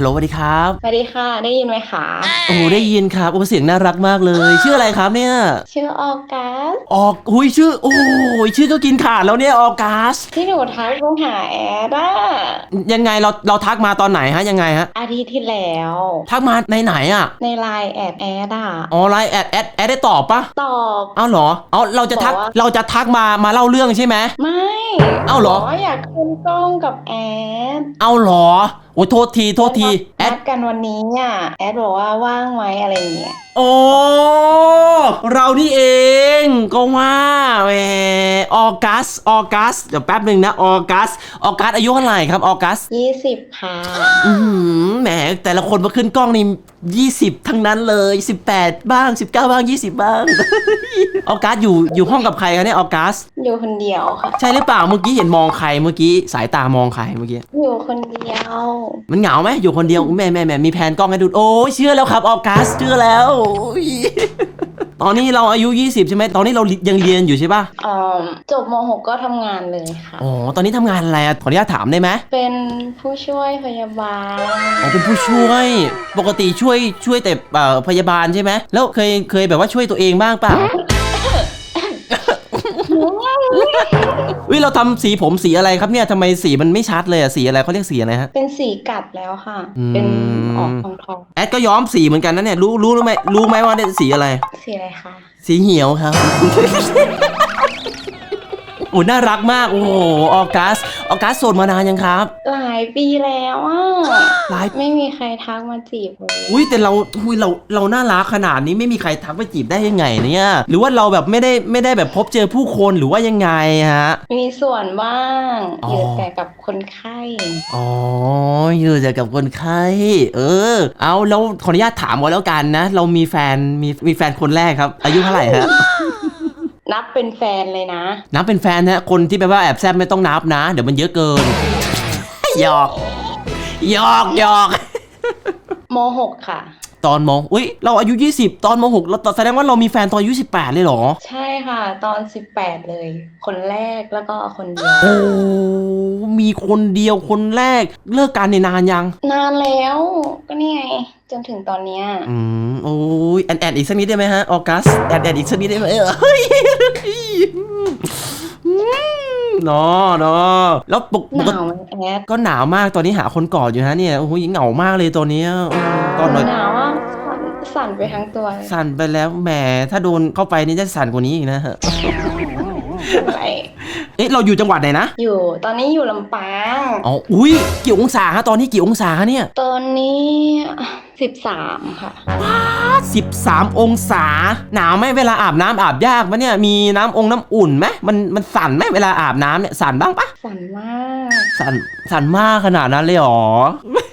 ฮัลโหลสวัสดีครับ สวัสดีค่ะ ได้ยินไหมคะโอ้โหได้ยินครับโอ้เสียงน่ารักมากเลย ชื่ออะไรครับเนี่ย ชื่อออกัสออกหุยชื่อ โอ้ยชื่อก็กินขาดแล้วเนี่ยออกัสที่หนูทักลงหาแอดอะยังไงเราเราทักมาตอนไหนฮะยังไงฮะ อาทิตย์ที่แล้ว ทักมาในไหนอะในไลน์แอดแอดอะออนไลน์แอดแอดแอดได้ตอบปะตอบเอาเหรอเอาเราจะทักบอกว่าเราจะทักมามาเล่าเรื่องใช่ไหมไม่เอ้าเหรอบกว่าอยากขึ้นกล้องกับแอด เอาเหรอโอ้ยโทษทีโทษทีแอนัดดกันวันนี้อะแอดบอกว่าว่างไหมอะไรอย่างเงี้ยโอ้เรานี่เองก็ว่าแหมออกัสออกัสเดี๋ยวแป๊บหนึ่งนะออกัสออกัสอายุเท่าไหร่ครับออกัสยี่สิบค่ะ อืมแหมแต่ละคนมาขึ้นกล้องนี่ 20 ทั้งนั้นเลย 18 บ้าง 19 บ้าง 20 บ้าง ออกัสอยู่อยู่ห้องกับใครคะเนี่ยออกัสอยู่คนเดียวค่ะ ใช่หรือเปล่าเมื่อกี้เห็นมองใครเมื่อกี้สายตามองใครเมื่อกี้ อยู่คนเดียว มันเหงาไหมอยู่คนเดียวอุ๊ยแม่แม่แม่มีแผนกล้องให้ดูโอ้ยเชื่อแล้วครับออกัสเชื่อแล้วโอ้ย ตอนนี้เราอายุ 20 ใช่ไหมตอนนี้เรายังเรียนอยู่ใช่ปะอ่าจบม .6 ก็ทำงานเลยค่ะ อ๋อตอนนี้ทำงานอะไรอะขออนุญาตถามได้ไหมเป็นผู้ช่วยพยาบาล อ๋อเป็นผู้ช่วยปกติช่วยช่วยแต่เอ่อพยาบาลใช่ไหมแล้วเคยเคยแบบว่าช่วยตัวเองบ้างเปล่าวิเราทำสีผมสีอะไรครับเนี่ยทำไมสีมันไม่ชัดเลยอะสีอะไรเขาเรียกสีอะไรฮะ เป็นสีกัดแล้วค่ะ อืม เป็นออกทองทองแอดก็ย้อมสีเหมือนกันนะเนี่ยรู้รู้รู้ไหมรู้ไหมว่าเนี่ยสีอะไร ๆสีอะไรคะสีเหี่ยวครับ โอ้น่ารักมาก โอ้โห ออกัส ออกัสโสดมานานยังครับ หลายปีแล้วอะหลาย ไม่มีใครทักมาจีบเลยอุ้ยแต่เราอุ้ยเราเราน่ารักขนาดนี้ไม่มีใครทักไปจีบได้ยังไงเนี่ย หรือว่าเราแบบไม่ได้ไม่ได้แบบพบเจอผู้คนหรือว่ายังไงฮะ มีส่วนบ้างอ๋ออยู่แต่กับคนไข้อ๋ออยู่แต่กับคนไข้เออ เอาแล้วขออนุญาตถามก่อนแล้วกันนะ เรามีแฟนมีมีแฟนคนแรกครับ อายุเท่าไหร่ฮะ นับเป็นแฟนเลยนะ นับเป็นแฟนนะคนที่แบบว่าแอบแซบไม่ต้องนับนะ เดี๋ยวมันเยอะเกิน หยอกหยอกหยอกม .6 ค่ะ ตอนมอุ้ยเราอายุ 20 ตอนม6เราแสดงว่าเรามีแฟนตอนอายุ 18 เลยเหรอ ใช่ค่ะ ตอน 18 เลย คนแรกแล้วก็คนเดียวโอ้มีคนเดียวคนแรกเลิกกันในนานยัง นานแล้วก็นี่ไงจนถึงตอนเนี้ยอืมโอ้ยแอนแอนอีกสักนิดได้ไหมฮะออกัสแอนแอนอีกสักนิดได้ไหมเฮ้ยเนาะเนาะแล้วปกหปกนาวไหมแอดก็หนาวมากตอนนี้หาคนกอดอยู่ฮะเนี่ยโอ้โหเหงามากเลยตัวเนี้ยเออตอนหน่อยหนาวอะ สั่นสั่นไปทั้งตัวเลยสั่นไปแล้วแหมถ้าโดนเข้าไปนี่จะสั่นกว่านี้อีกนะฮะอะไรเอ๊ะเราอยู่จังหวัดไหนนะ อยู่ตอนนี้อยู่ลำปางอ๋ออุ้ยกี่องศาฮะตอนนี้กี่องศาฮะเนี่ย ตอนนี้สิบสามค่ะ13องศา หนาวไหมเวลาอาบน้ำอาบยากไหมเนี่ยมีน้ำองน้ำอุ่นไหมมันมันสั่นไหมเวลาอาบน้ำเนี่ยสั่นบ้างปะสั่นมาก สั่นสั่นมากขนาดนั้นเลยเหรอเฮ้ย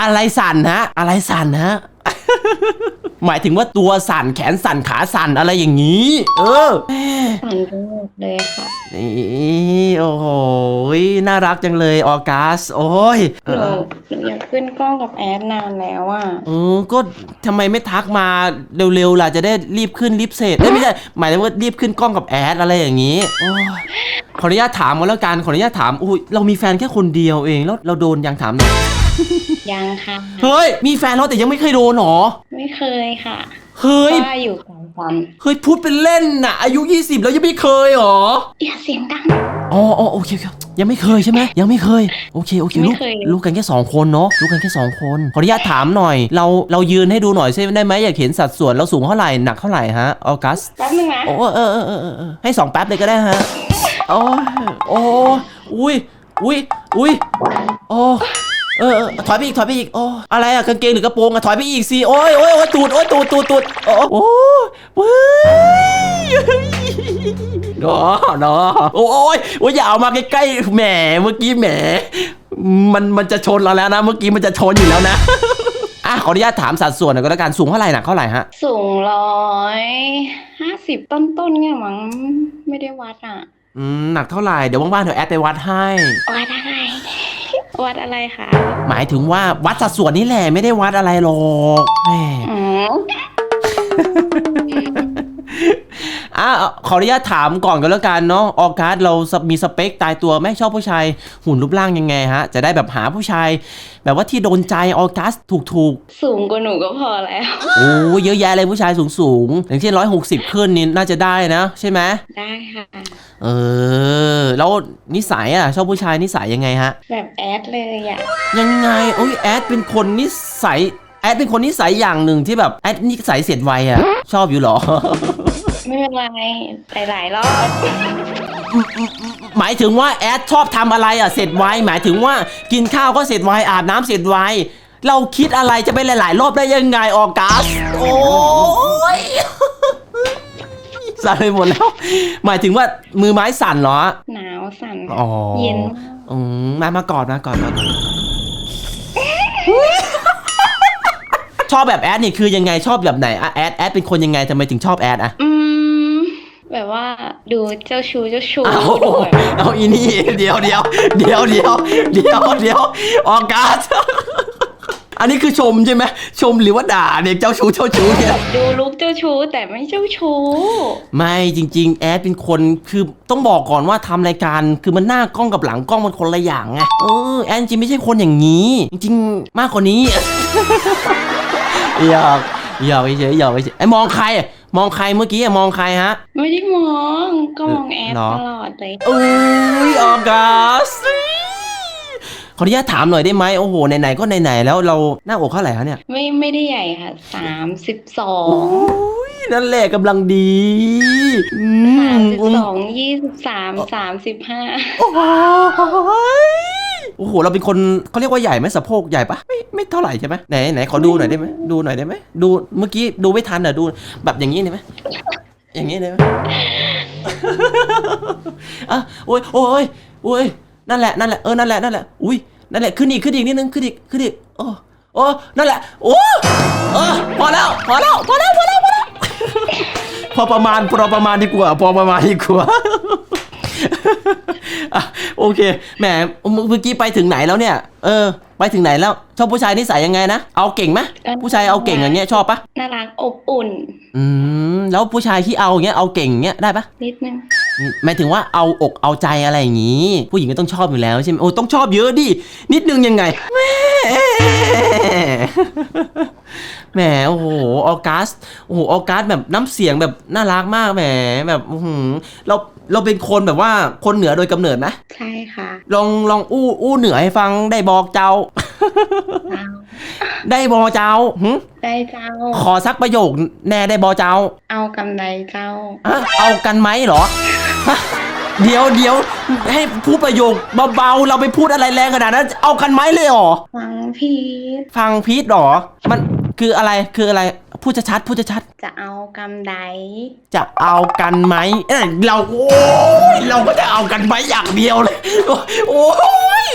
อะไรสั่นฮะ อะไรสั่นฮะหมายถึงว่าตัวสั่นแขนสั่นขาสั่นอะไรอย่างนี้ เออ สั่นไปหมดเลยค่ะ นี่โอ้โหน่ารักจังเลยออกัส โอ้ยหนูหนูอยากขึ้นกล้องกับแอดนานแล้วอะเออก็ทำไมไม่ทักมาเร็วๆล่ะจะได้รีบขึ้นรีบเสร็จเอ้ยไม่ใช่หมายถึงว่ารีบขึ้นกล้องกับแอดอะไรอย่างนี้โอ้ยขออนุญาตถามมาแล้วกันขออนุญาตถามอุ้ยเรามีแฟนแค่คนเดียวเองแล้วเราโดนยังถามหน่อย ยังค่ะ เฮ้ย มีแฟนแล้วแต่ยังไม่เคยโดนหรอ ไม่เคยค่ะเฮ้ยว่าอยู่ไกลกันเฮ้ยพูดเป็นเล่นน่ะ อายุ 20 แล้วยังไม่เคยหรออย่าเสียงดังอ๋ออ๋อโอเคครับยังไม่เคยใช่ไหมยังไม่เคย โอเคโอเคไม่ลูกเคยลูกกันแค่สองคนเนาะลูกกันแค่สองคนขออนุญาตถามหน่อย เราเรายืนให้ดูหน่อยใช่ได้ไหมอยากเห็นสัดส่วนเราสูงเท่าไหร่หนักเท่าไหร่ฮะออกัสแป๊บนึงนะโอ้เออเออเออเออเออให้สองแป๊บเลยก็ได้ฮะโอ้ยโอ้อุ้ยอุ้ยอุ้ยโอ้ เออเออถอยไปอีกถอยไปอีกโอ้อะไรอะกางเกงหรือกระโปรงอะถอยไปอีกสิโอ้ยโอ้ยโอ้ยตูดโอ้ยตูดตูดตูดโอ้โอ้เว้ยเนาะเนาะโอ้ยโอ้ยอย่าเอามาใกล้ๆแหมเมื่อกี้แหม มันมันจะชนเราแล้วนะ เมื่อกี้มันจะชนอยู่แล้วนะอะขออนุญาตถามสัดส่วนหน่อยก็แล้วกันสูงเท่าไหร่หนักเท่าไหร่ฮะสูงร้อยห้าสิบต้นๆเนี่ยมั้งไม่ได้วัดอะอืมหนักเท่าไหร่เดี๋ยวว่างๆเดี๋ยวแอดไปวัดให้วัดอะไร วัดอะไรคะหมายถึงว่าวัดสัดส่วนนี่แหละไม่ได้วัดอะไรหรอกแหมอืม อะขออนุญาตถามก่อนก็แล้วกันเนาะออกัสเรามีสเปคตายตัวไหมชอบผู้ชายหุ่นรูปร่างยังไงฮะ จะได้แบบหาผู้ชาย แบบว่าที่โดนใจออกัสถูกถูกสูงกว่าหนูก็พอแล้ว ๆโอ้เยอะแยะเลยผู้ชายสูงสูงๆอย่างเช่นร้อยหกสิบขึ้นนี่น่าจะได้นะใช่ไหมได้ค่ะ เออ แล้วนิสัยอะชอบผู้ชายนิสัยยังไงฮะ แบบแอดเลยอะ ยังไงโอ้ยแอดเป็นคนนิสัยแอดเป็นคนนิสัยอย่างหนึ่งที่แบบแอดนิสัยเสียดไวอะชอบอยู่เหรอ ไม่เป็นไรหลายๆรอบ หมายถึงว่าแอดชอบทำอะไรอะเสร็จไวหมายถึงว่ากินข้าวก็เสร็จไวอาบน้ำเสร็จไวเราคิดอะไรจะไปหลาย ๆ รอบได้ยังไงออกัสโอ้ยสั่นไปหมดแล้ว หมายถึงว่ามือไม้สั่นเหรอ หนาวสั่นอ๋อเย็นอืมมามากอดมากอดมากอดชอบแบบแอดนี่คือยังไงชอบแบบไหนอะแอดแอดเป็นคนยังไงทำไมถึงชอบแอดอะ อืม แบบว่าดูเจ้าชู้เจ้าชู้เอาดูแบบเอาอีนี่เดี๋ยวเดี๋ยวเดี๋ยวเดี๋ยวเดี๋ยวเดี๋ยวออกการดอันนี้คือชมใช่ไหมชมหรือว่าด่าเนี่ยเจ้าชู้เจ้าชู้เนี่ยดูลุกเจ้าชู้แต่ไม่เจ้าชู้ไม่จริง ๆ แอดเป็นคนคือต้องบอกก่อนว่าทำรายการคือมันหน้ากล้องกับหลังกล้องมันคนละอย่างไงเออแอดจริงๆไม่ใช่คนอย่างนี้ จริง ๆ มากกว่านี้หยอกหยอกไปเฉยหยอกไปเฉยไอ้มองใครอะ มองใครเมื่อกี้อะมองใครฮะ ไม่ได้มองก็มองแอดเหรอ ตลอดเลยอุ้ยออกัสขออนุญาตถามหน่อยได้ไหมโอ้โหไหนๆก็ไหนๆแล้วเราหน้าอกเท่าไหร่คะเนี่ยไม่ไม่ได้ใหญ่ค่ะสามสิบสองอุ้ยนั่นแหละกำลังดีอืสามมสิบสองยี่สิบสามสามสิบห้า โอ้ย โอ้โห เราเป็นคนเขาเรียกว่าใหญ่ไหมสะโพกใหญ่ปะไม่ไม่เท่าไหร่ใช่ไหมไหนไหนขอดูหน่อยได้ไหมดูหน่อยได้ไหมดูเมื่อกี้ดูไม่ทันอะดูแบบอย่างนี้ได้ไหมอย่างนี้ได้ไหมอะโอ้ยโอ้ยโอ้ยนั่นแหละนั่นแหละเออนั่นแหละนั่นแหละอุ้ยนั่นแหละขึ้นอีกขึ้นอีกนิดนึงขึ้นอีกขึ้นอีกโอ้โอ้นั่นแหละโอ้เออพอแล้วพอแล้วพอแล้วพอแล้วพอแล้วพอประมาณพอประมาณดีกว่าพอประมาณดีกว่า โอเค แหม เมื่อกี้ไปถึงไหนแล้วเนี่ย เออ ไปถึงไหนแล้ว ชอบผู้ชายนิสัยยังไงนะ เอาเก่งไหมผู้ชายเอาเก่งอย่างเงี้ยชอบปะน่ารักอบอุ่น อืม แล้วผู้ชายที่เอาอย่างเงี้ย เอาเก่งอย่างเงี้ยได้ปะนิดนึงหมายถึงว่าเอาอกเอาใจอะไรอย่างงี้ ผู้หญิงก็ต้องชอบอยู่แล้วใช่ไหมโอ้ต้องชอบเยอะดิ นิดนึงยังไงแหม่แหมโอ้โหออกัสโอ้โหออกัสแบบน้ำเสียงแบบน่ารักมากแหมแบบอื้อหือเรา เราเป็นคนแบบว่าคนเหนือโดยกำเนิดไหมใช่ค่ะ ลองลองอู้อู้เหนือให้ฟังได้บอกเจ้าเจ้าได้บอเจ้าหึได้เจ้า ขอสักประโยคแน่ได้บอเจ้า เอากำไรเจ้าอะเอากันไหมเหรอฮะเดี๋ยวเดี๋ยวให้พูดประโยคเบาๆเราไปพูดอะไรแรงขนาดนั้นเอากันไหมเลยเหรอ ฟังพีทฟังพีทเหรอ มันคืออะไรคืออะไร พูดชัดๆพูดชัดจะเอากำไดๆจะเอากันไหมเอ้ยเราโอ้ยเราก็จะเอากันไหมอย่างเดียวเลยโอ้ย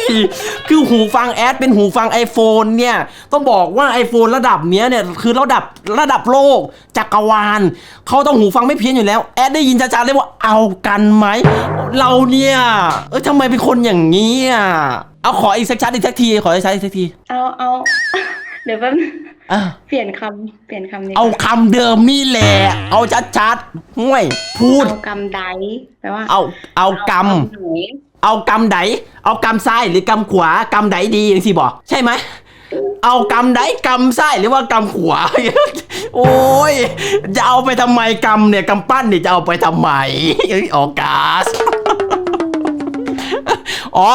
คือหูฟังแอดเป็นหูฟัง iPhone เนี่ยต้องบอกว่า iPhone ระดับเนี้ยเนี่ยคือระดับระดับโลกจักรวาลเขาต้องหูฟังไม่เพี้ยนอยู่แล้วแอดได้ยินชัดๆเลยว่าเอากันไหมเราเนี่ยเอ้ยทำไมเป็นคนอย่างนี้อะเอาขออีกสักชัดอีกสักทีขออีกชัดอีกสักที เอาเอา เดี๋ยวแป๊บนึง อะเปลี่ยนคำเปลี่ยนคำนี้เอาคำเดิมนี่แหละ เอาชัดๆห่วย พูด เอากำไดแปลว่าเอา เอากำไหนเอากำไดเอากำซ้ายหรือกำขวากำไดดีอย่างที่บอกใช่ไหม เอากำไดกำซ้ายหรือว่ากำขวา โอ้ย จะเอาไปทำไมกำเนี่ยกำปั้นเนี่ยจะเอาไปทำไมเอ้ยออกกาส อ๋อ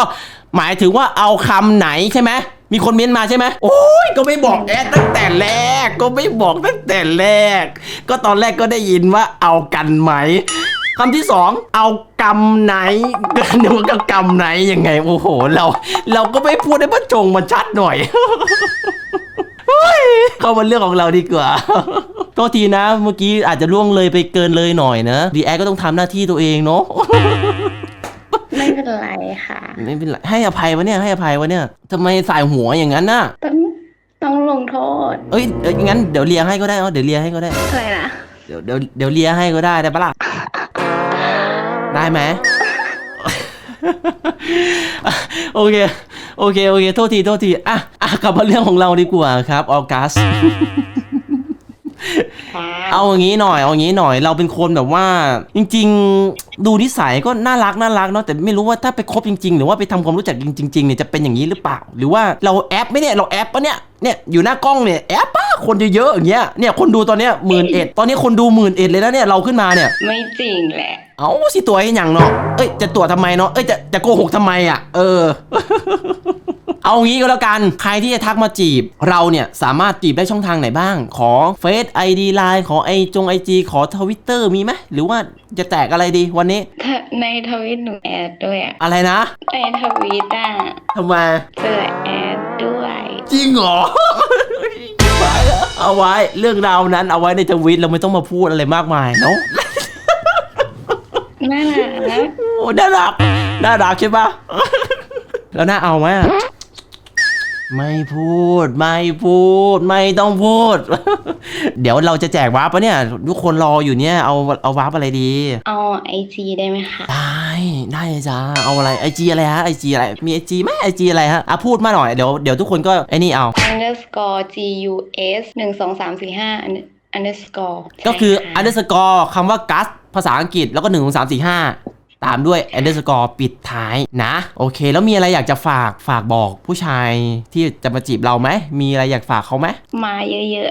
หมายถึงว่าเอาคำไหนใช่ไหม มีคนเม้นมาใช่ไหมโอ้ยก็ไม่บอกแอดตั้งแต่แรก ก็ไม่บอกตั้งแต่แรก ก็ตอนแรกก็ได้ยินว่าเอากันไหมคำที่สองเอากำไหนก็นึกว่าก็กำไหนยังไง โอ้โห เรา เราก็ไม่พูดให้มันจงมันชัดหน่อยเฮ้ยเข้ามาเรื่องของเราดีกว่าโทษทีนะ เมื่อกี้อาจจะล่วงเลยไปเกินเลยหน่อยนะดีแอก็ต้องทำหน้าที่ตัวเองเนาะ ไม่เป็นไรค่ะ ไม่เป็นไรให้อภัยวะเนี่ยให้อภัยวะเนี่ยทำไมสายหัวอย่างนั้นน่ะ ต้องต้องลงโทษ เอ้ยเอ้ยงั้นเดี๋ยวเลียให้ก็ได้เอาเดี๋ยวเลียให้ก็ได้ อะไรนะ เดี๋ยวเดี๋ยวเดี๋ยวเลียให้ก็ได้ได้ปะล่ะ ได้ไหม โอเค โอเค โอเค โทษที โทษที อะ อะ กลับมาเรื่องของเราดีกว่าครับ ออกัสค่ะ เอาอย่างนี้หน่อยเอาอย่างนี้หน่อยเราเป็นคนแบบว่า จริง ๆ ดูนิสัยก็น่ารักน่ารักเนาะแต่ไม่รู้ว่าถ้าไปคบจริง ๆ หรือว่าไปทำความรู้จักจริงๆเนี่ยจะเป็นอย่างนี้หรือเปล่า หรือว่าเราแอปไหมเนี่ยเราแอปปะเนี่ยเนี่ยอยู่หน้ากล้องเนี่ยแอปปะคนเยอะๆอย่างเงี้ยเนี่ยคนดูตอนเนี้ยหมื่นเอ็ดตอนนี้คนดูหมื่นเอ็ดเลยนะเนี่ยเราขึ้นมาเนี่ยไม่จริงแหละ เอาสิตัวให้หยังเนาะ เอ้ยจะตัวทำไมเนาะ เอ้ยจะจะโกหกทำไมอะ เออ เอางี้ก็แล้วกัน ใครที่จะทักมาจีบ เราเนี่ยสามารถจีบได้ช่องทางไหนบ้าง ขอเฟซไอดีไลน์ขอไอจงไอจีขอทวิตเตอร์มีไหมหรือว่าจะแตกอะไรดีวันนี้ถ้าในทวิตหนูแอดด้วยอะอะไรนะ ในทวิตอะทำไมเจอแอดด้วย จริงเหรอเอาไว้เรื่องราวนั้นเอาไว้ในทวิตเราไม่ต้องมาพูดอะไรมากมายเนาะ น่ารักนะโอ้น่ารักน่ารักใช่ปะแล้วน่าเอาไหมอะไม่พูดไม่พูด ไม่ต้องพูด เดี๋ยวเราจะแจกวาร์ปปะเนี่ย ทุกคนรออยู่เนี่ยเอาเอาวาร์ปอะไรดี เอาไอจีได้ไหมคะ ได้ได้จ้าเอาอะไรไอจีอะไรฮะไอจีอะไร มีไอจีไหมไอจีอะไรฮะอะพูดมาหน่อยเดี๋ยวเดี๋ยวทุกคนก็ไอ้นี่เอา underscore g u s หนึ่งสองสามสี่ห้า underscore ก็คือใช่ะ underscore คำว่า gas ภาษาอังกฤษแล้วก็หนึ่งสามสี่ห้าตามด้วย underscore ปิดท้ายนะ โอเค แล้วมีอะไรอยากจะฝากฝากบอกผู้ชายที่จะมาจีบเราไหม มีอะไรอยากฝากเขาไหม มาเยอะ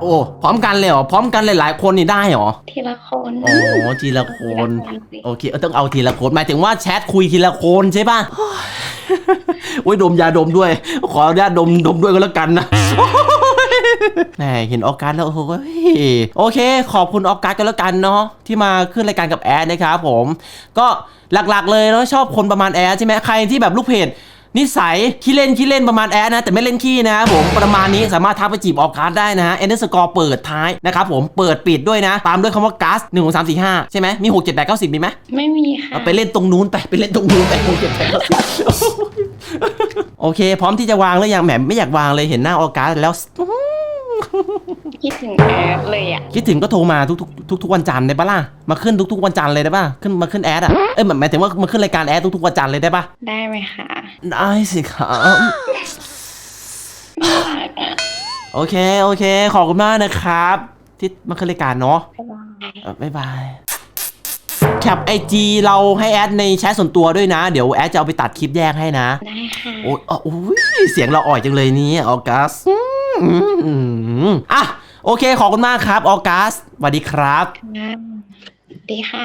โอ้ พร้อมกันเลยเหรอ พร้อมกันหลายๆคนนี่ได้เหรอๆทีละคนอ๋อทีละคนทีละสิโอเคเออต้องเอาทีละคน หมายถึงว่าแชทคุยทีละคนใช่ป่ะโอ้ยดมยาดมด้วย ขออนุญาตดมดมด้วยก็แล้วกันนะ แหมเห็นออกัสแล้วโอ้ยโอเค ขอบคุณออกัสก็แล้วกันเนาะที่มาขึ้นรายการกับแอดนะครับผม ก็หลักๆ เลยเนาะชอบคนประมาณแอดใช่ไหมใครที่แบบลูกเพจนิสัยขี้เล่นขี้เล่นประมาณแอดนะ แต่ไม่เล่นขี้นะครับผมประมาณนี้สามารถทักไปจีบออกัสได้นะฮะเอ็นเดอร์สกอร์เปิดท้ายนะครับผมเปิดปิดด้วยนะ ตามด้วยคำว่ากัสหนึ่งสามสี่ห้าใช่ไหมมีหกเจ็ดแปดเก้าสิบมีไหมไม่มีค่ะเอาไปเล่นตรงนู้นไปไปเล่นตรงนู้นไปหกเจ็ดแปดเก้าสิบโอเค พร้อมที่จะวางแล้วยังแหมไม่อยากวางเลยเห็นหน้าออกัสแล้ว คิดถึงแอดเลยอะ คิดถึงก็โทรมาทุกๆทุกๆวันจันทร์ได้ปะล่ะ มาขึ้นทุก ๆ วันจันทร์เลยได้ปะขึ้นมาขึ้นแอดอะ เอ้ยหมายถึงว่ามาขึ้นรายการแอดทุกๆวันจันทร์เลยได้ปะได้ไหมคะได้สิครับ น่ารักอะโอเคโอเค ขอบคุณมากนะครับ ที่มาขึ้นรายการเนาะ บ๊ายบาย เอ่อบ๊ายบาย แคปไอจีเราให้แอดในแชทส่วนตัวด้วยนะ เดี๋ยวแอดจะเอาไปตัดคลิปแยกให้นะ ได้ค่ะ โอ้ยอ๋ออุ้ยเสียงเราอ่อยจังเลยนี่ออกัสอืม อืมอะโอเคขอบคุณมากครับ ออกัสสวัสดีครับสวัสดีค่ะ